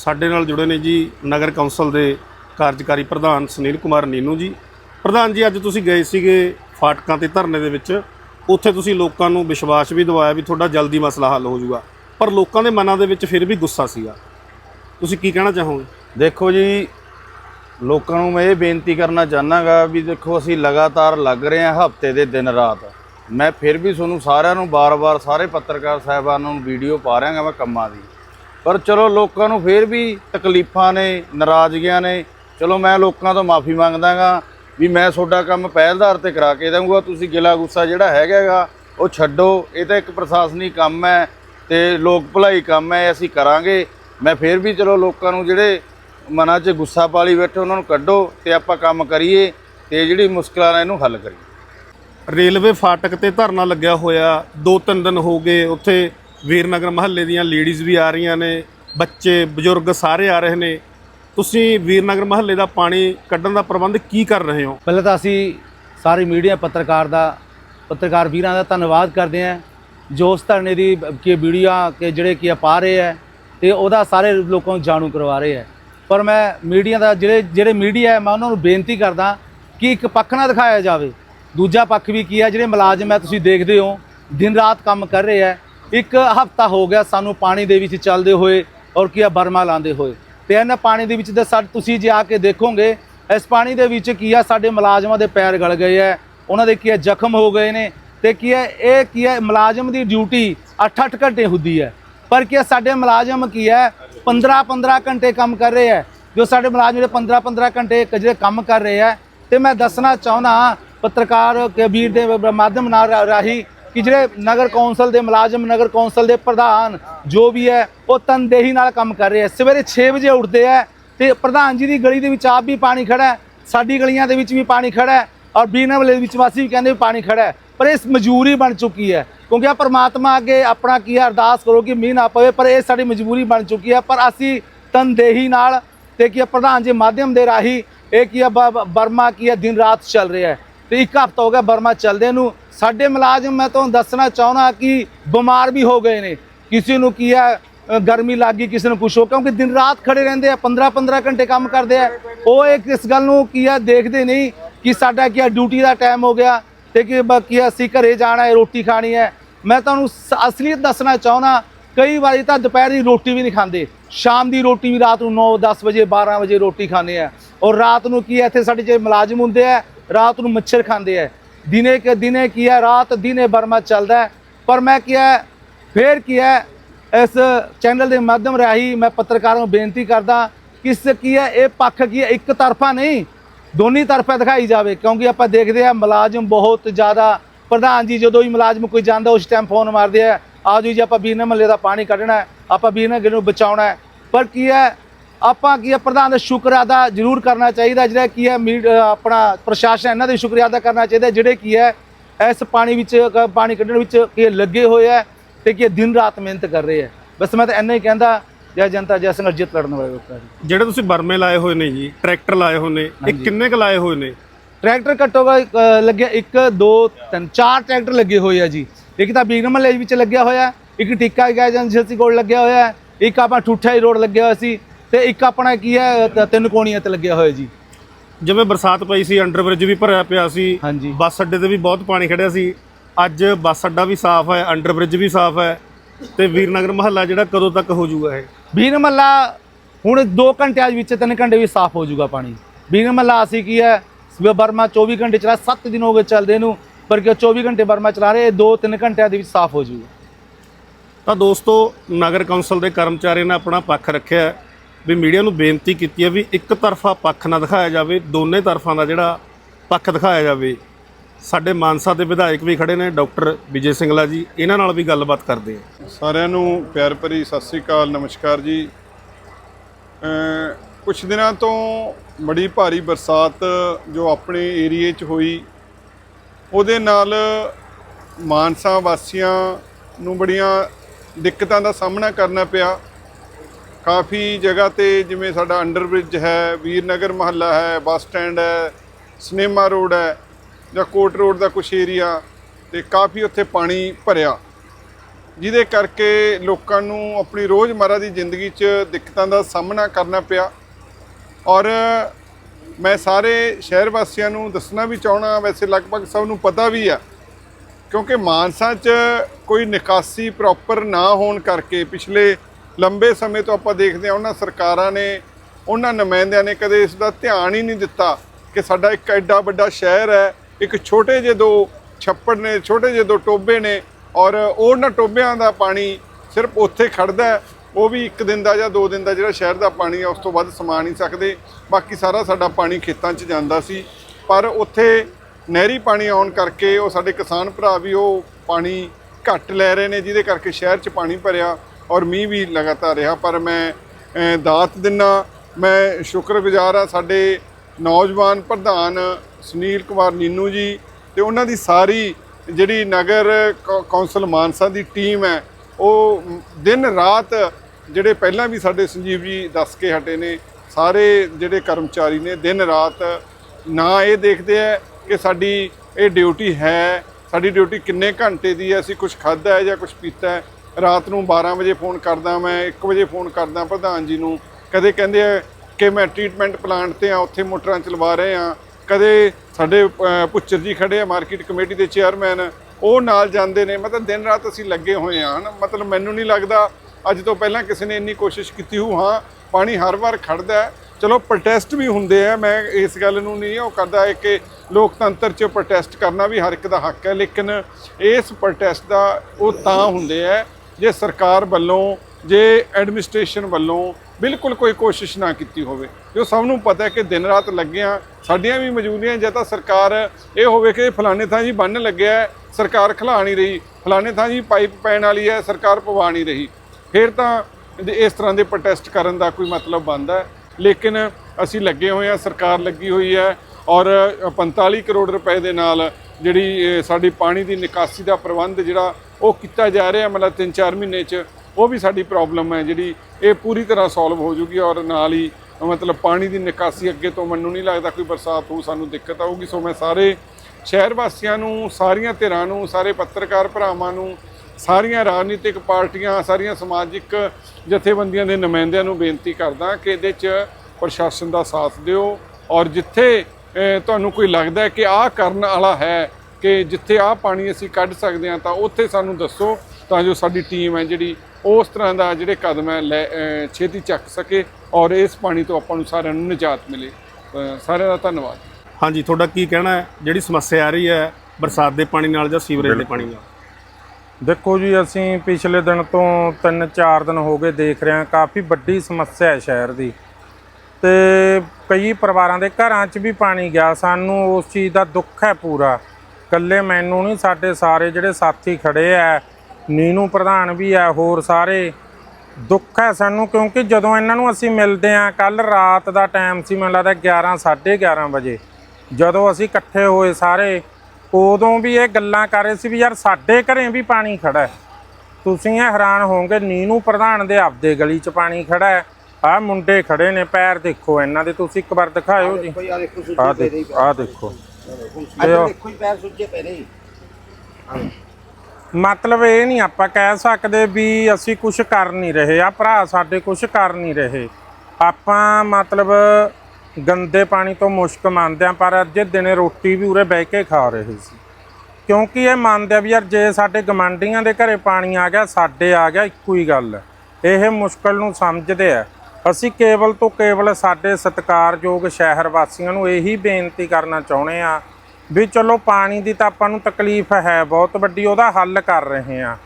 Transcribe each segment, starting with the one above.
ਸਾਡੇ ਨਾਲ ਜੁੜੇ ਨੇ ਜੀ ਨਗਰ ਕੌਂਸਲ ਦੇ ਕਾਰਜਕਾਰੀ ਪ੍ਰਧਾਨ ਸੁਨੀਲ ਕੁਮਾਰ ਨੀਨੂ ਜੀ। ਪ੍ਰਧਾਨ ਜੀ, ਅੱਜ ਤੁਸੀਂ ਗਏ ਸੀਗੇ ਫਾਟਕਾਂ ਤੇ ਧਰਨੇ ਦੇ ਵਿੱਚ। ਉੱਥੇ ਤੁਸੀਂ ਲੋਕਾਂ ਨੂੰ ਵਿਸ਼ਵਾਸ ਵੀ ਦਿਵਾਇਆ ਵੀ ਤੁਹਾਡਾ ਜਲਦੀ ਮਸਲਾ ਹੱਲ ਹੋ ਜਾਊਗਾ। ਪਰ ਲੋਕਾਂ ਦੇ ਮਨਾਂ ਦੇ ਵਿੱਚ ਫਿਰ ਵੀ ਗੁੱਸਾ ਸੀਗਾ। ਤੁਸੀਂ ਕੀ ਕਹਿਣਾ ਚਾਹੋਗੇ? ਦੇਖੋ ਜੀ, ਲੋਕਾਂ ਨੂੰ ਮੈਂ ਇਹ ਬੇਨਤੀ ਕਰਨਾ ਚਾਹਨਾਗਾ ਵੀ ਦੇਖੋ ਅਸੀਂ ਲਗਾਤਾਰ ਲੱਗ ਰਹੇ ਹਾਂ ਹਫ਼ਤੇ ਦੇ ਦਿਨ ਰਾਤ। ਮੈਂ ਫਿਰ ਵੀ ਤੁਹਾਨੂੰ ਸਾਰਿਆਂ ਨੂੰ ਬਾਰ-ਬਾਰ ਸਾਰੇ ਪੱਤਰਕਾਰ ਸਾਹਿਬਾਨਾਂ ਨੂੰ ਵੀਡੀਓ ਪਾ ਰਿਹਾਗਾ ਮੈਂ ਕੰਮਾਂ ਦੀ। ਪਰ ਚਲੋ ਲੋਕਾਂ ਨੂੰ ਫਿਰ ਵੀ ਤਕਲੀਫਾਂ ਨੇ, ਨਾਰਾਜ਼ਗੀਆਂ ਨੇ। ਚਲੋ ਮੈਂ ਲੋਕਾਂ ਤੋਂ ਮਾਫੀ ਮੰਗਦਾਗਾ ਵੀ ਮੈਂ ਤੁਹਾਡਾ ਕੰਮ ਪਹਿਲਦਾਰ ਤੇ ਕਰਾ ਕੇ ਦਊਂਗਾ। ਤੁਸੀਂ ਗਿਲਾ ਗੁੱਸਾ ਜਿਹੜਾ ਹੈਗਾਗਾ ਉਹ ਛੱਡੋ। ਇਹ ਤਾਂ ਇੱਕ ਪ੍ਰਸ਼ਾਸਨੀ ਕੰਮ ਹੈ ਤੇ ਲੋਕ ਭਲਾਈ ਕੰਮ ਹੈ ਅਸੀਂ ਕਰਾਂਗੇ। ਮੈਂ ਫਿਰ ਵੀ ਚਲੋ ਲੋਕਾਂ ਨੂੰ ਜਿਹੜੇ ਮਨਾਂ 'ਚ ਗੁੱਸਾ ਪਾਲੀ ਬੈਠੇ, ਉਹਨਾਂ ਨੂੰ ਕੱਢੋ ਤੇ ਆਪਾਂ ਕੰਮ ਕਰੀਏ ਤੇ ਜਿਹੜੀ ਮੁਸ਼ਕਲਾਂ ਨੇ ਇਹਨੂੰ ਹੱਲ ਕਰੀਏ। ਰੇਲਵੇ ਫਾਟਕ ਤੇ ਧਰਨਾ ਲੱਗਿਆ ਹੋਇਆ, ਦੋ ਤਿੰਨ ਦਿਨ ਹੋ ਗਏ ਉੱਥੇ। ਵੀਰਨਗਰ ਮਹੱਲੇ ਦੀਆਂ ਲੇਡੀਜ਼ ਵੀ ਆ ਰਹੀਆਂ ਨੇ, ਬੱਚੇ, ਬਜ਼ੁਰਗ ਸਾਰੇ ਆ ਰਹੇ ਨੇ। ਤੁਸੀਂ ਵੀਰਨਗਰ ਮਹੱਲੇ ਦਾ ਪਾਣੀ ਕੱਢਣ ਦਾ ਪ੍ਰਬੰਧ ਕੀ ਕਰ ਰਹੇ ਹੋ? ਪਹਿਲਾਂ ਤਾਂ ਅਸੀਂ ਸਾਰੇ ਮੀਡੀਆ ਪੱਤਰਕਾਰ ਦਾ, ਪੱਤਰਕਾਰ ਵੀਰਾਂ ਦਾ ਧੰਨਵਾਦ ਕਰਦੇ ਹਾਂ। ਜੋ ਉਸ ਧਰਨੇ ਦੀ ਕੀ ਵੀਡੀਓ ਕਿ ਜਿਹੜੇ ਕੀ ਪਾ ਰਹੇ ਹੈ, ਤੇ ਉਹਦਾ ਸਾਰੇ ਲੋਕਾਂ ਨੂੰ ਜਾਣੂ ਕਰਵਾ ਰਹੇ ਹੈ। ਪਰ ਮੈਂ ਮੀਡੀਆ ਦਾ ਜਿਹੜੇ ਜਿਹੜੇ ਮੀਡੀਆ ਹੈ, ਮੈਂ ਉਹਨਾਂ ਨੂੰ ਬੇਨਤੀ ਕਰਦਾ ਕਿ ਇੱਕ ਪੱਖ ਨਾ ਦਿਖਾਇਆ ਜਾਵੇ। ਦੂਜਾ ਪੱਖ ਵੀ ਕੀ ਹੈ, ਜਿਹੜੇ ਮੁਲਾਜ਼ਮ ਹੈ, ਤੁਸੀਂ ਦੇਖਦੇ ਹੋ, ਦਿਨ ਰਾਤ ਕੰਮ ਕਰ ਰਹੇ ਹੈ। ਇੱਕ ਹਫਤਾ ਹੋ ਗਿਆ ਸਾਨੂੰ ਪਾਣੀ ਦੇ ਵਿੱਚ ਚੱਲਦੇ ਹੋਏ ਔਰ ਕੀ ਆ, ਬਰਮਾ ਲਾਉਂਦੇ ਹੋਏ। ਤੇ ਇਹਨਾਂ ਪਾਣੀ ਦੇ ਵਿੱਚ ਤਾਂ ਸਾ, ਤੁਸੀਂ ਜੇ ਆ ਕੇ ਦੇਖੋਗੇ, ਇਸ ਪਾਣੀ ਦੇ ਵਿੱਚ ਕੀ ਆ, ਸਾਡੇ ਮੁਲਾਜ਼ਮਾਂ ਦੇ ਪੈਰ ਗਲ ਗਏ ਹੈ ਉਹਨਾਂ ਦੇ ਕੀ ਹੈ ਜ਼ਖਮ ਹੋ ਗਏ ਨੇ। ਤੇ ਕੀ ਹੈ ਇਹ ਕੀ ਹੈ ਮੁਲਾਜ਼ਮ ਦੀ ਡਿਊਟੀ 8-8 ਘੰਟੇ ਹੁੰਦੀ ਹੈ ਪਰ ਕੀ ਸਾਡੇ ਮੁਲਾਜ਼ਮ ਕੀ ਹੈ 15-15 ਘੰਟੇ ਕੰਮ ਕਰ ਰਹੇ ਹੈ ਜੋ ਸਾਡੇ ਮੁਲਾਜ਼ਮ ਜਿਹੜੇ 15-15 ਘੰਟੇ ਜਿਹੜੇ ਕੰਮ ਕਰ ਰਹੇ ਹੈ ਤੇ ਮੈਂ ਦੱਸਣਾ ਚਾਹੁੰਦਾ ਪੱਤਰਕਾਰ ਕਬੀਰ ਦੇ ਮਾਧਿਅਮ ਨਾਲ ਰਾਹੀਂ ਕਿ ਜਿਹੜੇ ਨਗਰ ਕੌਂਸਲ ਦੇ ਮੁਲਾਜ਼ਮ, ਨਗਰ ਕੌਂਸਲ ਦੇ ਪ੍ਰਧਾਨ ਜੋ ਵੀ ਹੈ, ਉਹ ਤਨਦੇਹੀ ਨਾਲ ਕੰਮ ਕਰ ਰਹੇ ਹੈ। ਸਵੇਰੇ 6 ਵਜੇ ਉੱਠਦੇ ਹੈ ਤੇ ਪ੍ਰਧਾਨ ਜੀ ਦੀ ਗਲੀ ਦੇ ਵਿੱਚ ਆਪ ਵੀ ਪਾਣੀ ਖੜਾ ਸਾਡੀ ਗਲੀਆਂ ਦੇ ਵਿੱਚ ਵੀ ਪਾਣੀ ਖੜਾ ਹੈ ਔਰ ਬੀਨਾ ਵਾਲੇ ਵਿੱਚ ਵਾਸੀ ਵੀ ਕਹਿੰਦੇ ਵੀ ਪਾਣੀ ਖੜਾ ਹੈ। ਪਰ ਇਸ ਮਜਬੂਰੀ ਬਣ ਚੁੱਕੀ ਹੈ, ਕਿਉਂਕਿ ਆ ਪਰਮਾਤਮਾ ਅੱਗੇ ਆਪਣਾ ਕੀ ਹੈ, ਅਰਦਾਸ ਕਰੋ ਕਿ ਮੀਂਹ ਨਾ ਪਵੇ, ਪਰ ਇਹ ਸਾਡੀ ਮਜਬੂਰੀ ਬਣ ਚੁੱਕੀ ਹੈ। ਪਰ ਅਸੀਂ ਤਨਦੇਹੀ ਨਾਲ ਤੇ ਕੀ ਹੈ, ਪ੍ਰਧਾਨ ਜੀ ਮਾਧਿਅਮ ਦੇ ਰਾਹੀਂ ਇਹ ਕੀ ਹੈ ਬਰਮਾ ਕੀ ਹੈ, ਦਿਨ ਰਾਤ ਚੱਲ ਰਿਹਾ ਹੈ। ਤੇ ਇੱਕ ਹਫ਼ਤਾ ਹੋ ਗਿਆ ਬਰਮਾ ਚੱਲਦੇ ਨੂੰ। ਸਾਡੇ ਮੁਲਾਜ਼ਮ, ਮੈਂ ਤੁਹਾਨੂੰ ਦੱਸਣਾ ਚਾਹੁੰਦਾ ਕਿ ਬਿਮਾਰ ਵੀ ਹੋ ਗਏ ਨੇ। ਕਿਸੇ ਨੂੰ ਕੀ ਹੈ ਗਰਮੀ ਲੱਗ ਗਈ, ਕਿਸੇ ਨੂੰ ਕੁਛ ਹੋ ਕਿਉਂਕਿ ਦਿਨ ਰਾਤ ਖੜੇ ਰਹਿੰਦੇ ਆ 15 15 ਘੰਟੇ ਕੰਮ ਕਰਦੇ ਆ। ਉਹ ਇੱਕ ਇਸ ਗੱਲ ਨੂੰ ਕੀ ਹੈ, ਦੇਖਦੇ ਨਹੀਂ ਕਿ ਸਾਡਾ ਕੀ ਆ ਡਿਊਟੀ ਦਾ ਟਾਈਮ ਹੋ ਗਿਆ ਤੇ ਕਿ ਕੀ ਅਸੀਂ ਘਰੇ ਜਾਣਾ ਹੈ, ਰੋਟੀ ਖਾਣੀ ਹੈ। ਮੈਂ ਤੁਹਾਨੂੰ ਸ- ਅਸਲੀਅਤ ਦੱਸਣਾ ਚਾਹੁੰਦਾ, ਕਈ ਵਾਰੀ ਤਾਂ ਦੁਪਹਿਰ ਦੀ ਰੋਟੀ ਵੀ ਨਹੀਂ ਖਾਂਦੇ। ਸ਼ਾਮ ਦੀ ਰੋਟੀ ਵੀ ਰਾਤ ਨੂੰ 9 10 ਵਜੇ 12 ਵਜੇ ਰੋਟੀ ਖਾਂਦੇ ਆ। ਔਰ ਰਾਤ ਨੂੰ ਕੀ ਹੈ, ਇੱਥੇ ਸਾਡੇ ਜਿਹੜੇ ਮੁਲਾਜ਼ਮ ਹੁੰਦੇ ਆ ਰਾਤ ਨੂੰ ਮੱਛਰ ਖਾਂਦੇ ਆ ਦਿਨੇ ਕੇ ਦਿਨੇ ਕੀ ਹੈ ਰਾਤ ਦਿਨੇ ਬਰਮਾ ਚੱਲਦਾ ਪਰ ਮੈਂ ਕੀ ਹੈ ਫੇਰ ਕੀ ਹੈ ਇਸ ਚੈਨਲ ਦੇ ਮਾਧਿਅਮ ਰਾਹੀਂ ਮੈਂ ਪੱਤਰਕਾਰਾਂ ਨੂੰ ਬੇਨਤੀ ਕਰਦਾ ਕਿ ਇਸ ਕੀ ਹੈ ਇਹ ਪੱਖ ਕੀ ਹੈ ਇੱਕ ਤਰਫਾ ਨਹੀਂ, ਦੋਨੀ ਤਰਫਾ ਦਿਖਾਈ ਜਾਵੇ। ਕਿਉਂਕਿ ਆਪਾਂ ਦੇਖਦੇ ਆ, ਮੁਲਾਜ਼ਮ ਬਹੁਤ ਜ਼ਿਆਦਾ, ਪ੍ਰਧਾਨ ਜੀ ਜਦੋਂ ਹੀ ਮੁਲਾਜ਼ਮ ਕੋਈ ਜਾਂਦਾ, ਉਸ ਟਾਈਮ ਫੋਨ ਮਾਰਦੇ ਆ ਆਜੋ ਜੀ, ਆਪਾਂ ਬੀਨੇ ਮੱਲੇ ਦਾ ਪਾਣੀ ਕੱਢਣਾ ਆਪਾਂ ਆਪਾਂ ਬੀਨੇ ਨੂੰ ਬਚਾਉਣਾ ਪਰ ਕੀ ਹੈ ਆਪਾਂ ਕੀ ਹੈ ਪ੍ਰਧਾਨ ਦਾ ਸ਼ੁਕਰ ਅਦਾ ਜ਼ਰੂਰ ਕਰਨਾ ਚਾਹੀਦਾ ਜਿਹੜਾ ਕੀ ਹੈ ਆਪਣਾ ਪ੍ਰਸ਼ਾਸਨ ਇਹਨਾਂ ਦਾ ਵੀ ਸ਼ੁਕਰੀਆ ਅਦਾ ਕਰਨਾ ਚਾਹੀਦਾ ਜਿਹੜੇ ਕੀ ਹੈ ਇਸ ਪਾਣੀ ਵਿੱਚ ਪਾਣੀ ਕੱਢਣ ਵਿੱਚ ਕੀ ਲੱਗੇ ਹੋਏ ਹੈ ਤੇ ਕੀ ਦਿਨ ਰਾਤ ਮਿਹਨਤ ਕਰ ਰਹੇ ਹੈ ਬਸ ਮੈਂ ਤਾਂ ਇੰਨਾ ਹੀ ਕਹਿੰਦਾ ਜੈ ਜਨਤਾ ਜੈ ਸੰਘਰਸ਼ ਜਿੱਤ ਲੜਨ ਵਾਲੇ ਲੋਕਾਂ ਦੀ। ਜਿਹੜੇ ਤੁਸੀਂ ਬਰਮੇ ਲਾਏ ਹੋਏ ਨੇ ਜੀ ਟਰੈਕਟਰ ਲਾਏ ਹੋਏ ਨੇ ਇਹ ਕਿੰਨੇ ਕੁ ਲਾਏ ਹੋਏ ਨੇ? ਟਰੈਕਟਰ ਘੱਟੋ ਘੱਟ ਲੱਗਿਆ 1 2 3 4 ਟਰੈਕਟਰ ਲੱਗੇ ਹੋਏ ਆ ਜੀ। ਇੱਕ ਤਾਂ ਬੀਗਮ ਮਹੱਲੇ ਵਿੱਚ ਲੱਗਿਆ ਹੋਇਆ ਇੱਕ ਟਿੱਕਾ ਗਿਆ ਏਜੰਸੀ ਕੋਲ ਲੱਗਿਆ ਹੋਇਆ ਇੱਕ ਆਪਣਾ ਠੂਠਾ ਹੀ ਰੋਡ ਲੱਗਿਆ ਹੋਇਆ ਸੀ ਤੇ ਇੱਕ ਆਪਣਾ ਕੀ ਹੈ ਤ- ਤਿੰਨ ਕੋਣੀਆਂ ਤੇ ਲੱਗਿਆ ਹੋਇਆ ਜੀ। ਜਿਵੇਂ ਬਰਸਾਤ ਪਈ ਸੀ ਅੰਡਰਬ੍ਰਿਜ ਵੀ ਭਰਿਆ ਪਿਆ ਸੀ। ਹਾਂਜੀ। ਬੱਸ ਅੱਡੇ ਤੇ ਵੀ ਬਹੁਤ ਪਾਣੀ ਖੜਿਆ ਸੀ। ਅੱਜ ਬੱਸ ਅੱਡਾ ਵੀ ਸਾਫ਼ ਹੈ ਅੰਡਰਬ੍ਰਿਜ ਵੀ ਸਾਫ਼ ਹੈ ਤੇ ਵੀਰਨਗਰ ਮਹੱਲਾ ਜਿਹੜਾ ਕਦੋਂ ਤੱਕ ਹੋ ਜਾਊਗਾ ਇਹ? ਬੀਨ ਮੱਲਾ ਹੁਣ 2 ਘੰਟਿਆਂ ਦੇ ਵਿੱਚ 3 ਘੰਟੇ ਵੀ ਸਾਫ਼ ਹੋ ਜਾਊਗਾ ਪਾਣੀ। ਬੀਨ ਮੱਲਾ ਅਸੀਂ ਕੀ ਹੈ ਸਵੇਰ ਬਰਮਾ 24 ਘੰਟੇ ਚਲਾ 7 ਦਿਨ ਹੋ ਗਏ ਚੱਲਦੇ ਨੂੰ ਪਰ ਕਿ 24 ਘੰਟੇ ਬਰਮਾ ਚਲਾ ਰਹੇ 2-3 ਘੰਟਿਆਂ ਦੇ ਵਿੱਚ ਸਾਫ਼ ਹੋ ਜਾਊਗਾ। ਤਾਂ ਦੋਸਤੋ ਨਗਰ ਕੌਂਸਲ ਦੇ ਕਰਮਚਾਰੀਆਂ ਨੇ ਆਪਣਾ ਪੱਖ ਰੱਖਿਆ ਹੈ। ਵੀ ਮੀਡੀਆ ਨੂੰ ਬੇਨਤੀ ਕੀਤੀ ਹੈ ਵੀ ਇੱਕ ਤਰਫਾ ਪੱਖ ਨਾ ਦਿਖਾਇਆ ਜਾਵੇ ਦੋਨੇ ਤਰਫਾਂ ਦਾ ਜਿਹੜਾ ਪੱਖ ਦਿਖਾਇਆ ਜਾਵੇ। ਸਾਡੇ ਮਾਨਸਾ ਦੇ ਵਿਧਾਇਕ ਵੀ ਖੜੇ ਨੇ ਡਾਕਟਰ ਵਿਜੇ ਸਿੰਗਲਾ ਜੀ ਇਹਨਾਂ ਨਾਲ ਵੀ ਗੱਲਬਾਤ ਕਰਦੇ ਹਾਂ। ਸਾਰਿਆਂ ਨੂੰ ਪਿਆਰ ਭਰੀ ਸਤਿ ਸ੍ਰੀ ਅਕਾਲ ਨਮਸਕਾਰ ਜੀ। ਅ, ਕੁਛ ਦਿਨਾਂ ਤੋਂ ਬੜੀ ਭਾਰੀ ਬਰਸਾਤ ਜੋ ਆਪਣੇ ਏਰੀਏ 'ਚ ਹੋਈ ਉਹਦੇ ਨਾਲ ਮਾਨਸਾ ਵਾਸੀਆਂ ਨੂੰ ਬੜੀਆਂ ਦਿੱਕਤਾਂ ਦਾ ਸਾਹਮਣਾ ਕਰਨਾ ਪਿਆ। ਕਾਫੀ ਜਗ੍ਹਾ ਤੇ ਜਿਵੇਂ ਸਾਡਾ ਅੰਡਰਬ੍ਰਿਜ ਹੈ, ਵੀਰਨਗਰ ਮਹੱਲਾ ਹੈ, ਬੱਸ ਸਟੈਂਡ ਹੈ, ਸਿਨੇਮਾ ਰੋਡ ਹੈ ਜਾਂ ਕੋਟ ਰੋਡ ਦਾ ਕੁਛ ਏਰੀਆ ਤੇ ਕਾਫੀ ਉੱਥੇ ਪਾਣੀ ਭਰਿਆ। ਜਿਹਦੇ ਕਰਕੇ ਲੋਕਾਂ ਨੂੰ ਆਪਣੀ ਰੋਜ਼ਮਰਰਾ ਦੀ ਜ਼ਿੰਦਗੀ 'ਚ ਦਿੱਕਤਾਂ ਦਾ ਸਾਹਮਣਾ ਕਰਨਾ ਪਿਆ। ਔਰ ਮੈਂ ਸਾਰੇ ਸ਼ਹਿਰ ਵਾਸੀਆਂ ਨੂੰ ਦੱਸਣਾ ਵੀ ਚਾਹਣਾ ਵੈਸੇ ਲਗਭਗ ਸਭ ਨੂੰ ਪਤਾ ਵੀ ਆ ਕਿਉਂਕਿ ਮਾਨਸਾ 'ਚ ਕੋਈ ਨਿਕਾਸੀ ਪ੍ਰੋਪਰ ਨਾ ਹੋਣ ਕਰਕੇ ਪਿਛਲੇ ਲੰਬੇ ਸਮੇਂ ਤੋਂ ਆਪਾਂ ਦੇਖਦੇ ਹਾਂ, ਉਹਨਾਂ ਸਰਕਾਰਾਂ ਨੇ, ਉਹਨਾਂ ਨੁਮਾਇੰਦਿਆਂ ਨੇ ਕਦੇ ਇਸ ਦਾ ਧਿਆਨ ਹੀ ਨਹੀਂ ਦਿੱਤਾ ਕਿ ਸਾਡਾ ਇੱਕ ਐਡਾ ਵੱਡਾ ਸ਼ਹਿਰ ਹੈ, ਇੱਕ ਛੋਟੇ ਜਿਹੇ ਦੋ ਛੱਪੜ ਨੇ, ਛੋਟੇ ਜਿਹੇ ਦੋ ਟੋਬੇ ਨੇ ਔਰ ਉਹਨਾਂ ਟੋਬਿਆਂ ਦਾ ਪਾਣੀ ਸਿਰਫ ਉੱਥੇ ਖੜਦਾ ਉਹ ਵੀ ਇੱਕ ਦਿਨ ਦਾ ਜਾਂ ਦੋ ਦਿਨ ਦਾ ਜਿਹੜਾ ਸ਼ਹਿਰ ਦਾ ਪਾਣੀ ਹੈ, ਉਸ ਤੋਂ ਵੱਧ ਸਮਾ ਨਹੀਂ ਸਕਦੇ। ਬਾਕੀ ਸਾਰਾ ਸਾਡਾ ਪਾਣੀ ਖੇਤਾਂ 'ਚ ਜਾਂਦਾ ਸੀ। ਪਰ ਉੱਥੇ ਨਹਿਰੀ ਪਾਣੀ ਆਉਣ ਕਰਕੇ ਉਹ ਸਾਡੇ ਕਿਸਾਨ ਭਰਾ ਵੀ ਉਹ ਪਾਣੀ ਘੱਟ ਲੈ ਰਹੇ ਨੇ, ਜਿਹਦੇ ਕਰਕੇ ਸ਼ਹਿਰ 'ਚ ਪਾਣੀ ਭਰਿਆ। ਔਰ ਮੀਂਹ ਵੀ ਲਗਾਤਾਰ ਰਿਹਾ, ਪਰ ਮੈਂ ਦਾਤ ਦਿਨਾ। ਮੈਂ ਸ਼ੁਕਰਗੁਜ਼ਾਰ ਆ ਸਾਡੇ ਨੌਜਵਾਨ ਪ੍ਰਧਾਨ ਸੁਨੀਲ ਕੁਮਾਰ ਨੀਨੂ ਜੀ ਤੇ ਉਹਨਾਂ ਦੀ ਸਾਰੀ ਜਿਹੜੀ ਨਗਰ ਕੌ- ਕੌਂਸਲ ਮਾਨਸਾ ਦੀ ਟੀਮ ਹੈ, ਉਹ ਦਿਨ ਰਾਤ ਜਿਹੜੇ ਪਹਿਲਾਂ ਵੀ ਸਾਡੇ ਸੰਜੀਵ ਜੀ ਦੱਸ ਕੇ ਹਟੇ ਨੇ, ਸਾਰੇ ਜਿਹੜੇ ਕਰਮਚਾਰੀ ਨੇ ਦਿਨ ਰਾਤ ਨਾ ਇਹ ਦੇਖਦੇ ਆ ਕਿ ਸਾਡੀ ਇਹ ਡਿਊਟੀ ਹੈ, ਸਾਡੀ ਡਿਊਟੀ ਕਿੰਨੇ ਘੰਟੇ ਦੀ ਹੈ, ਅਸੀਂ ਕੁਝ ਖਾਧਾ ਹੈ ਜਾਂ ਕੁਝ ਪੀਤਾ ਹੈ। ਰਾਤ ਨੂੰ 12 ਵਜੇ ਫੋਨ ਕਰਦਾ ਮੈਂ 1 ਵਜੇ ਫੋਨ ਕਰਦਾ ਪ੍ਰਧਾਨ ਜੀ ਨੂੰ। ਕਦੇ ਕਹਿੰਦੇ ਆ ਕਿ ਮੈਂ ਟ੍ਰੀਟਮੈਂਟ ਪਲਾਂਟ ਤੇ ਆ ਉੱਥੇ ਮੋਟਰਾਂ ਚਲਵਾ ਰਹੇ ਆ। ਕਦੇ ਸਾਡੇ ਅਹ, ਪੁੱਚਰ ਜੀ ਖੜੇ ਆ ਮਾਰਕੀਟ ਕਮੇਟੀ ਦੇ ਚੇਅਰਮੈਨ। ਉਹ ਨਾਲ ਜਾਂਦੇ ਨੇ ਮਤਲਬ ਦਿਨ ਰਾਤ ਅਸੀਂ ਲੱਗੇ ਹੋਏ ਆ ਹਨਾ? ਮਤਲਬ ਮੈਨੂੰ ਨਹੀਂ ਲੱਗਦਾ ਅੱਜ ਤੋਂ ਪਹਿਲਾਂ ਕਿਸੇ ਨੇ ਇੰਨੀ ਕੋਸ਼ਿਸ਼ ਕੀਤੀ ਹੋ ਹਾਂ ਪਾਣੀ ਹਰ ਵਾਰ ਖੜਦਾ ਚਲੋ ਪ੍ਰੋਟੈਸਟ ਵੀ ਹੁੰਦੇ ਆ। ਮੈਂ ਇਸ ਗੱਲ ਨੂੰ ਨਹੀਂ ਉਹ ਕਰਦਾ ਹੈ ਕਿ ਲੋਕਤੰਤਰ 'ਚ ਪ੍ਰੋਟੈਸਟ ਕਰਨਾ ਵੀ ਹਰ ਇੱਕ ਦਾ ਹੱਕ ਹੈ। ਲੇਕਿਨ ਇਸ ਪ੍ਰੋਟੈਸਟ ਦਾ ਉਹ ਤਾਂ ਹੁੰਦੇ ਆ ਜੇ ਸਰਕਾਰ ਵੱਲੋਂ, ਜੇ ਐਡਮਿਨਿਸਟ੍ਰੇਸ਼ਨ ਵੱਲੋਂ ਬਿਲਕੁਲ ਕੋਈ ਕੋਸ਼ਿਸ਼ ਨਾ ਕੀਤੀ ਹੋਵੇ ਜੋ ਸਭ ਨੂੰ ਪਤਾ ਹੈ ਕਿ ਦਿਨ ਰਾਤ ਲੱਗਿਆ, ਸਾਡੀਆਂ ਵੀ ਮਜਬੂਰੀਆਂ ਜਾਂ ਤਾਂ ਸਰਕਾਰ ਇਹ ਹੋਵੇ ਕਿ ਫਲਾਣੇ ਥਾਂ ਜੀ ਬੰਨ ਲੱਗਿਆ ਸਰਕਾਰ ਖਲਾ ਨਹੀਂ ਰਹੀ, ਫਲਾਣੇ ਥਾਂ ਜੀ ਪਾਈਪ ਪੈਣ ਵਾਲੀ ਹੈ, ਸਰਕਾਰ ਪਵਾ ਨਹੀਂ ਰਹੀ। ਫਿਰ ਤਾਂ ਇਸ ਤਰ੍ਹਾਂ ਦੇ ਪ੍ਰੋਟੈਸਟ ਕਰਨ ਦਾ ਕੋਈ ਮਤਲਬ ਬਣਦਾ ਲੇਕਿਨ ਅਸੀਂ ਲੱਗੇ ਹੋਏ ਆ ਸਰਕਾਰ ਲੱਗੀ ਹੋਈ ਹੈ ਔਰ 45 ਕਰੋੜ ਰੁਪਏ ਦੇ ਨਾਲ ਜਿਹੜੀ ਸਾਡੀ ਪਾਣੀ ਦੀ ਨਿਕਾਸੀ ਦਾ ਪ੍ਰਬੰਧ ਜਿਹੜਾ ਉਹ ਕੀਤਾ ਜਾ ਰਿਹਾ ਮਤਲਬ 3-4 ਮਹੀਨੇ 'ਚ, ਉਹ ਵੀ ਸਾਡੀ ਪ੍ਰੋਬਲਮ ਹੈ ਜਿਹੜੀ ਇਹ ਪੂਰੀ ਤਰ੍ਹਾਂ ਸੋਲਵ ਹੋ ਜੂਗੀ ਔਰ ਨਾਲ ਹੀ ਮਤਲਬ ਪਾਣੀ ਦੀ ਨਿਕਾਸੀ ਅੱਗੇ ਤੋਂ ਮੈਨੂੰ ਨਹੀਂ ਲੱਗਦਾ ਕੋਈ ਬਰਸਾਤ ਹੋ ਸਾਨੂੰ ਦਿੱਕਤ ਆਊਗੀ। ਸੋ ਮੈਂ ਸਾਰੇ ਸ਼ਹਿਰ ਵਾਸੀਆਂ ਨੂੰ, ਸਾਰੀਆਂ ਧਿਰਾਂ ਨੂੰ, ਸਾਰੇ ਪੱਤਰਕਾਰ ਭਰਾਵਾਂ ਨੂੰ, ਸਾਰੀਆਂ ਰਾਜਨੀਤਿਕ ਪਾਰਟੀਆਂ, ਸਾਰੀਆਂ ਸਮਾਜਿਕ ਜਥੇਬੰਦੀਆਂ ਦੇ ਨੁਮਾਇੰਦਿਆਂ ਨੂੰ ਬੇਨਤੀ ਕਰਦਾ ਕਿ ਇਹਦੇ 'ਚ ਪ੍ਰਸ਼ਾਸਨ ਦਾ ਸਾਥ ਦਿਓ ਔਰ ਜਿੱਥੇ ਤੁਹਾਨੂੰ ਕੋਈ ਲੱਗਦਾ ਕਿ ਆਹ ਕਰਨ ਵਾਲਾ ਹੈ ਕਿ ਜਿੱਥੇ ਆਹ ਪਾਣੀ ਅਸੀਂ ਕੱਢ ਸਕਦੇ ਹਾਂ ਤਾਂ ਉੱਥੇ ਸਾਨੂੰ ਦੱਸੋ ਤਾਂ ਜੋ ਸਾਡੀ ਟੀਮ ਹੈ ਜਿਹੜੀ ਉਸ ਤਰ੍ਹਾਂ ਦਾ ਜਿਹੜੇ ਕਦਮ ਹੈ ਛੇਤੀ ਚੱਕ ਸਕੇ ਔਰ ਇਸ ਪਾਣੀ ਤੋਂ ਆਪਾਂ ਨੂੰ ਸਾਰਿਆਂ ਨੂੰ ਨਿਜਾਤ ਮਿਲੇ। ਸਾਰਿਆਂ ਦਾ ਧੰਨਵਾਦ। ਹਾਂਜੀ ਤੁਹਾਡਾ ਕੀ ਕਹਿਣਾ ਹੈ? ਜਿਹੜੀ ਸਮੱਸਿਆ ਆ ਰਹੀ ਹੈ ਬਰਸਾਤ ਦੇ ਪਾਣੀ ਨਾਲ ਜਾਂ ਸੀਵਰੇਜ ਦੇ ਪਾਣੀ ਨਾਲ? ਦੇਖੋ ਜੀ ਅਸੀਂ ਪਿਛਲੇ ਦਿਨ ਤੋਂ 3-4 ਦਿਨ ਹੋ ਗਏ ਦੇਖ ਰਹੇ ਹਾਂ ਕਾਫੀ ਵੱਡੀ ਸਮੱਸਿਆ ਹੈ ਸ਼ਹਿਰ ਦੀ। ਤੇ ਕਈ ਪਰਿਵਾਰਾਂ ਦੇ ਘਰਾਂ 'ਚ ਵੀ ਪਾਣੀ ਗਿਆ ਸਾਨੂੰ ਉਸ ਚੀਜ਼ ਦਾ ਦੁੱਖ ਹੈ ਪੂਰਾ। ਕੱਲੇ ਮੈਨੂੰ ਨਹੀਂ ਸਾਡੇ ਸਾਰੇ ਜਿਹੜੇ ਸਾਥੀ ਖੜੇ ਆ ਨੀਨੂ ਪ੍ਰਧਾਨ ਵੀ ਆ ਹੋਰ ਸਾਰੇ ਦੁੱਖ ਹੈ ਸਾਨੂੰ ਕਿਉਂਕਿ ਜਦੋਂ ਇਹਨਾਂ ਨੂੰ ਅਸੀਂ ਮਿਲਦੇ ਆ ਕੱਲ ਰਾਤ ਦਾ ਟਾਈਮ ਸੀ ਮੈਨੂੰ ਲੱਗਦਾ 11 11:30 ਵਜੇ ਜਦੋਂ ਅਸੀਂ ਇਕੱਠੇ ਹੋਏ ਸਾਰੇ ਉਦੋਂ ਵੀ ਇਹ ਗੱਲਾਂ ਕਰ ਰਹੇ ਸੀ ਵੀ ਯਾਰ ਸਾਡੇ ਘਰੇ ਵੀ ਪਾਣੀ ਖੜਾ ਹੈ। ਤੁਸੀਂ ਇਹ ਹੈਰਾਨ ਹੋਵੋਗੇ ਨੀਨੂ ਪ੍ਰਧਾਨ ਦੇ ਆਪਦੇ ਗਲੀ 'ਚ ਪਾਣੀ ਖੜਾ ਹੈ ਆ ਮੁੰਡੇ ਖੜੇ ਨੇ ਪੈਰ ਦੇਖੋ ਇਹਨਾਂ ਦੇ ਤੁਸੀਂ ਇੱਕ ਵਾਰ ਦਿਖਾਇਓ ਜੀ। ਆ ਦੇਖੋ ਆ ਦੇਖੋ। ਆ ਦੇਖੋ ਅੱਜ ਦੇਖੋ ਹੀ ਪੈਰ ਸੁੱਜੇ ਪਏ ਨੇ ਮਤਲਬ ਇਹ ਨਹੀਂ ਆਪਾਂ ਕਹਿ ਸਕਦੇ ਵੀ ਅਸੀਂ ਕੁਝ ਕਰ ਨਹੀਂ ਰਹੇ। ਆ ਭਰਾ ਸਾਡੇ ਕੁਝ ਕਰ ਨਹੀਂ ਰਹੇ। ਆਪਾਂ ਮਤਲਬ ਗੰਦੇ ਪਾਣੀ ਤੋਂ ਮੁਸ਼ਕ ਮੰਨਦੇ ਆ ਪਰ ਅੱਜ ਦਿਨੇ ਰੋਟੀ ਵੀ ਉਰੇ ਬਹਿ ਕੇ ਖਾ ਰਹੇ ਸੀ। ਕਿਉਂਕਿ ਇਹ ਮੰਨਦੇ ਆ ਵੀ ਯਾਰ ਜੇ ਸਾਡੇ ਗਮੰਡੀਆਂ ਦੇ ਘਰੇ ਪਾਣੀ ਆ ਗਿਆ ਸਾਡੇ ਆ ਗਿਆ ਇੱਕੋ ਹੀ ਗੱਲ ਹੈ। ਇਹ ਮੁਸ਼ਕਲ ਨੂੰ ਸਮਝਦੇ ਆ। ਅਸੀਂ ਕੇਵਲ ਤੋਂ ਕੇਵਲ ਸਾਡੇ ਸਤਿਕਾਰਯੋਗ ਸ਼ਹਿਰ ਵਾਸੀਆਂ ਨੂੰ ਇਹੀ ਬੇਨਤੀ ਕਰਨਾ ਚਾਹੁੰਦੇ ਆ ਵੀ ਚਲੋ ਪਾਣੀ ਦੀ ਤਾਂ ਆਪਾਂ ਨੂੰ ਤਕਲੀਫ ਹੈ, ਬਹੁਤ ਵੱਡੀ ਉਹਦਾ ਹੱਲ ਕਰ ਰਹੇ ਆ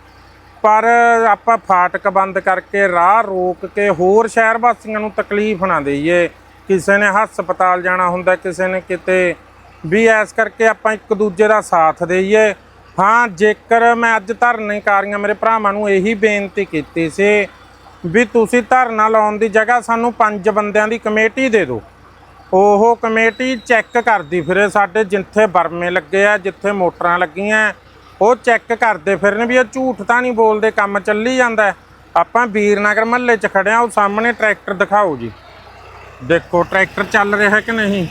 ਪਰ ਆਪਾਂ ਫਾਟਕ ਬੰਦ ਕਰਕੇ ਰਾਹ ਰੋਕ ਕੇ ਹੋਰ ਸ਼ਹਿਰ ਵਾਸੀਆਂ ਨੂੰ ਤਕਲੀਫ ਨਾ ਦੇਈਏ। ਕਿਸੇ ਨੇ ਹਸਪਤਾਲ ਜਾਣਾ ਹੁੰਦਾ, ਕਿਸੇ ਨੇ ਕਿਤੇ ਵੀ ਐਸ ਕਰਕੇ ਆਪਾਂ ਇੱਕ ਦੂਜੇ ਦਾ ਸਾਥ ਦੇਈਏ। ਹਾਂ, ਜੇਕਰ ਮੈਂ ਅੱਜ ਧਰਨੇਕਾਰੀਆਂ ਮੇਰੇ ਭਰਾਵਾਂ ਨੂੰ ਇਹੀ ਬੇਨਤੀ ਕੀਤੀ ਸੀ ਵੀ ਤੁਸੀਂ ਧਰਨਾ ਲਾਉਣ ਦੀ ਜਗ੍ਹਾ ਸਾਨੂੰ ਪੰਜ ਬੰਦਿਆਂ ਦੀ ਕਮੇਟੀ ਦੇ ਦਿਓ। ਉਹ ਕਮੇਟੀ ਚੈੱਕ ਕਰਦੀ ਫਿਰੇ ਸਾਡੇ ਜਿੱਥੇ ਬਰਮੇ ਲੱਗੇ ਆ, ਜਿੱਥੇ ਮੋਟਰਾਂ ਲੱਗੀਆਂ, ਉਹ ਚੈੱਕ ਕਰਦੇ ਫਿਰਨ ਵੀ ਇਹ ਝੂਠ ਤਾਂ ਨਹੀਂ ਬੋਲਦੇ, ਕੰਮ ਚੱਲੀ ਜਾਂਦਾ। ਆਪਾਂ ਵੀਰਨਗਰ ਮਹੱਲੇ 'ਚ ਖੜਿਆ ਉਹ ਸਾਹਮਣੇ ਟਰੈਕਟਰ ਦਿਖਾਓ ਜੀ। ਦੇਖੋ ਟਰੈਕਟਰ ਚੱਲ ਰਿਹਾ ਕਿ ਨਹੀਂ?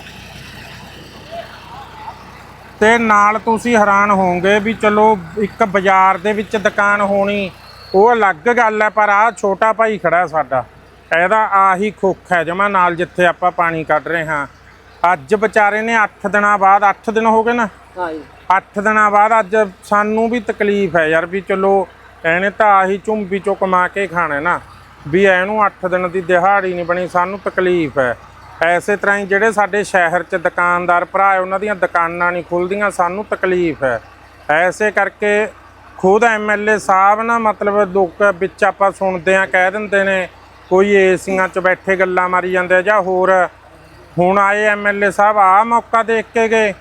ਤੇ ਨਾਲ ਤੁਸੀਂ ਹੈਰਾਨ ਹੋਵੋਗੇ ਵੀ ਚਲੋ ਇੱਕ ਬਾਜ਼ਾਰ ਦੇ ਵਿੱਚ ਦੁਕਾਨ ਹੋਣੀ ਉਹ ਅਲੱਗ ਗੱਲ ਹੈ ਪਰ ਆ ਛੋਟਾ ਭਾਈ ਖੜਾ ਸਾਡਾ। ਇਹਦਾ ਆਹੀ ਖੁੱਖ ਹੈ ਜਮਾ ਨਾਲ ਜਿੱਥੇ ਆਪਾਂ ਪਾਣੀ ਕੱਢ ਰਹੇ ਹਾਂ। ਅੱਜ ਵਿਚਾਰੇ ਨੇ 8 ਦਿਨਾਂ ਬਾਅਦ 8 ਦਿਨ ਹੋ ਗਏ ਨਾ? ਹਾਂਜੀ। 8 ਦਿਨਾਂ ਬਾਅਦ ਅੱਜ ਸਾਨੂੰ ਵੀ ਤਕਲੀਫ ਹੈ ਯਾਰ ਵੀ ਚਲੋ ਇਹਨੇ ਤਾਂ ਆਹੀ ਝੁੰਬੀ ਚੋਂ ਕਮਾ ਕੇ ਖਾਣਾ ਨਾ। ਵੀ ਇਹਨੂੰ 8 ਦਿਨ ਦੀ ਦਿਹਾੜੀ ਨਹੀਂ ਬਣੀ ਸਾਨੂੰ ਤਕਲੀਫ ਹੈ। ਐਸੇ ਤਰ੍ਹਾਂ ਹੀ ਜਿਹੜੇ ਸਾਡੇ ਸ਼ਹਿਰ 'ਚ ਦੁਕਾਨਦਾਰ ਭਰਾ ਉਹਨਾਂ ਦੀਆਂ ਦੁਕਾਨਾਂ ਨਹੀਂ ਖੁੱਲਦੀਆਂ ਸਾਨੂੰ ਤਕਲੀਫ ਹੈ। ਐਸੇ ਕਰਕੇ ਖੁਦ ਐਮਐਲਏ ਸਾਹਿਬ ਨਾ ਮਤਲਬ ਲੋਕ ਵਿੱਚ ਆਪਾਂ ਸੁਣਦੇ ਆ ਕਹਿ ਦਿੰਦੇ ਨੇ, ਕੋਈ ਏਸੀਆਂ 'ਚ ਬੈਠੇ ਗੱਲਾਂ ਮਾਰੀ ਜਾਂਦੇ ਜਾਂ ਹੋਰ। ਹੁਣ ਆਏ ਐਮਐਲਏ ਸਾਹਿਬ ਆ ਮੌਕਾ ਦੇਖ ਕੇ ਗਏ,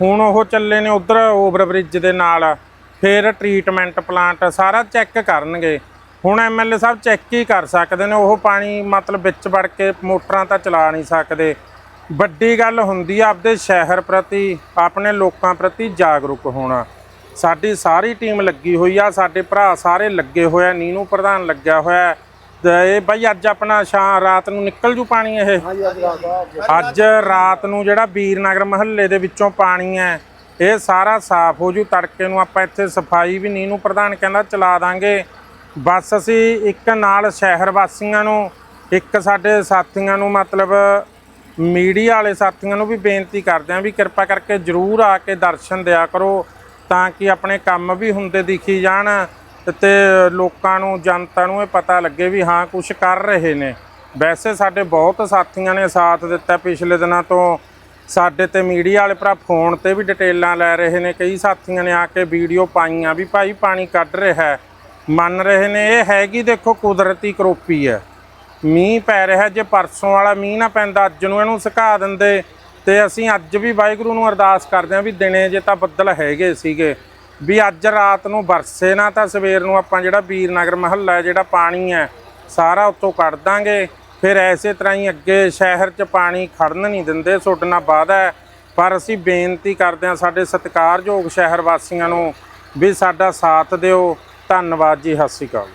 ਹੁਣ ਉਹ ਚੱਲੇ ਨੇ ਉਧਰ ਓਵਰ ਬ੍ਰਿਜ ਦੇ ਨਾਲ। ਫਿਰ ਟ੍ਰੀਟਮੈਂਟ ਪਲਾਂਟ ਸਾਰਾ ਚੈੱਕ ਕਰਨਗੇ। ਹੁਣ ਐਮਐਲਏ ਸਾਹਿਬ ਚੈੱਕ ਹੀ ਕਰ ਸਕਦੇ ਨੇ, ਉਹ ਪਾਣੀ ਮਤਲਬ ਵਿੱਚ ਵੜ ਕੇ ਮੋਟਰਾਂ ਤਾਂ ਚਲਾ ਨਹੀਂ ਸਕਦੇ। ਵੱਡੀ ਗੱਲ ਹੁੰਦੀ ਆ, ਆਪਦੇ ਸ਼ਹਿਰ ਪ੍ਰਤੀ, ਆਪਣੇ ਲੋਕਾਂ ਪ੍ਰਤੀ ਜਾਗਰੂਕ ਹੋਣਾ। ਸਾਡੀ ਸਾਰੀ ਟੀਮ ਲੱਗੀ ਹੋਈ ਆ, ਸਾਡੇ ਭਰਾ ਸਾਰੇ ਲੱਗੇ ਹੋਇਆ ਨੀਨੂ ਪ੍ਰਧਾਨ ਲੱਗਿਆ ਹੋਇਆ ਤੇ ਇਹ ਬਾਈ ਅੱਜ ਆਪਣਾ ਸ਼ਾਮ, ਰਾਤ ਨੂੰ ਨਿਕਲ ਜੂ ਪਾਣੀ ਇਹ? ਅੱਜ ਰਾਤ ਨੂੰ ਜਿਹੜਾ ਵੀਰਨਗਰ ਮਹੱਲੇ ਦੇ ਵਿੱਚੋਂ ਪਾਣੀ ਹੈ, ਇਹ ਸਾਰਾ ਸਾਫ਼ ਹੋ ਜੂ, ਤੜਕੇ ਨੂੰ ਆਪਾਂ ਇੱਥੇ ਸਫ਼ਾਈ ਵੀ ਨੀਨੂ ਪ੍ਰਧਾਨ ਕਹਿੰਦਾ ਚਲਾ ਦਾਂਗੇ। ਬਸ ਅਸੀਂ ਇੱਕ ਨਾਲ ਸ਼ਹਿਰ ਵਾਸੀਆਂ ਨੂੰ, ਇੱਕ ਸਾਡੇ ਸਾਥੀਆਂ ਨੂੰ, ਮਤਲਬ ਮੀਡੀਆ ਵਾਲੇ ਸਾਥੀਆਂ ਨੂੰ ਵੀ ਬੇਨਤੀ ਕਰਦੇ ਆਂ ਵੀ ਕਿਰਪਾ ਕਰਕੇ ਜਰੂਰ ਆ ਕੇ ਦਰਸ਼ਨ ਦਿਆ ਕਰੋ। ਤਾਂ ਕਿ ਆਪਣੇ ਕੰਮ ਵੀ ਹੁੰਦੇ ਦਿਖੀ ਜਾਣ ਤੇ ਲੋਕਾਂ ਨੂੰ, ਜਨਤਾ ਨੂੰ ਇਹ ਪਤਾ ਲੱਗੇ ਵੀ ਹਾਂ ਕੁਝ ਕਰ ਰਹੇ ਨੇ। ਵੈਸੇ ਸਾਡੇ ਬਹੁਤ ਸਾਥੀਆਂ ਨੇ ਸਾਥ ਦਿੱਤਾ ਪਿਛਲੇ ਦਿਨਾਂ ਤੋਂ। ਸਾਡੇ ਤੇ ਮੀਡੀਆ ਵਾਲੇ ਭਰਾ ਫੋਨ ਤੇ ਵੀ ਡਿਟੇਲਾਂ ਲੈ ਰਹੇ ਨੇ। ਕਈ ਸਾਥੀਆਂ ਨੇ ਆ ਕੇ ਵੀਡੀਓ ਪਾਈਆਂ ਵੀ ਭਾਈ ਪਾਣੀ ਕੱਢ ਰਿਹਾ ਹੈ। ਮੰਨ ਰਹੇ ਨੇ ਇਹ ਹੈਗੀ ਦੇਖੋ ਕੁਦਰਤੀ ਕਰੋਪੀ ਹੈ। ਮੀਂਹ ਪੈ ਰਿਹਾ ਜੇ ਪਰਸੋਂ ਵਾਲਾ ਮੀਂਹ ਨਾ ਪੈਂਦਾ, ਅੱਜ ਨੂੰ ਇਹਨੂੰ ਸੁਕਾ ਦਿੰਦੇ। ਤੇ ਅਸੀਂ ਅੱਜ ਵੀ ਵਾਹਿਗੁਰੂ ਨੂੰ ਅਰਦਾਸ ਕਰਦੇ ਹਾਂ ਵੀ ਦਿਨੇ ਜੇ ਤਾਂ ਬੱਦਲ ਹੈਗੇ ਸੀਗੇ, ਵੀ ਅੱਜ ਰਾਤ ਨੂੰ ਵਰਸੇ ਨਾ ਤਾਂ ਸਵੇਰ ਨੂੰ ਆਪਾਂ ਜਿਹੜਾ ਵੀਰਨਗਰ ਮਹੱਲਾ ਜਿਹੜਾ ਪਾਣੀ ਹੈ, ਸਾਰਾ ਉੱਤੋਂ ਕੱਢ ਦਾਂਗੇ। ਫਿਰ ਐਸੇ ਤਰ੍ਹਾਂ ਹੀ ਅੱਗੇ ਸ਼ਹਿਰ 'ਚ ਪਾਣੀ ਖੜਨ ਨਹੀਂ ਦਿੰਦੇ ਤੁਹਾਡੇ ਨਾਲ ਵਾਅਦਾ ਹੈ। ਪਰ ਅਸੀਂ ਬੇਨਤੀ ਕਰਦੇ ਹਾਂ ਸਾਡੇ ਸਤਿਕਾਰਯੋਗ ਸ਼ਹਿਰ ਵਾਸੀਆਂ ਨੂੰ ਵੀ ਸਾਡਾ ਸਾਥ ਦਿਓ। ਧੰਨਵਾਦ ਜੀ, ਸਤਿ ਸ਼੍ਰੀ ਅਕਾਲ।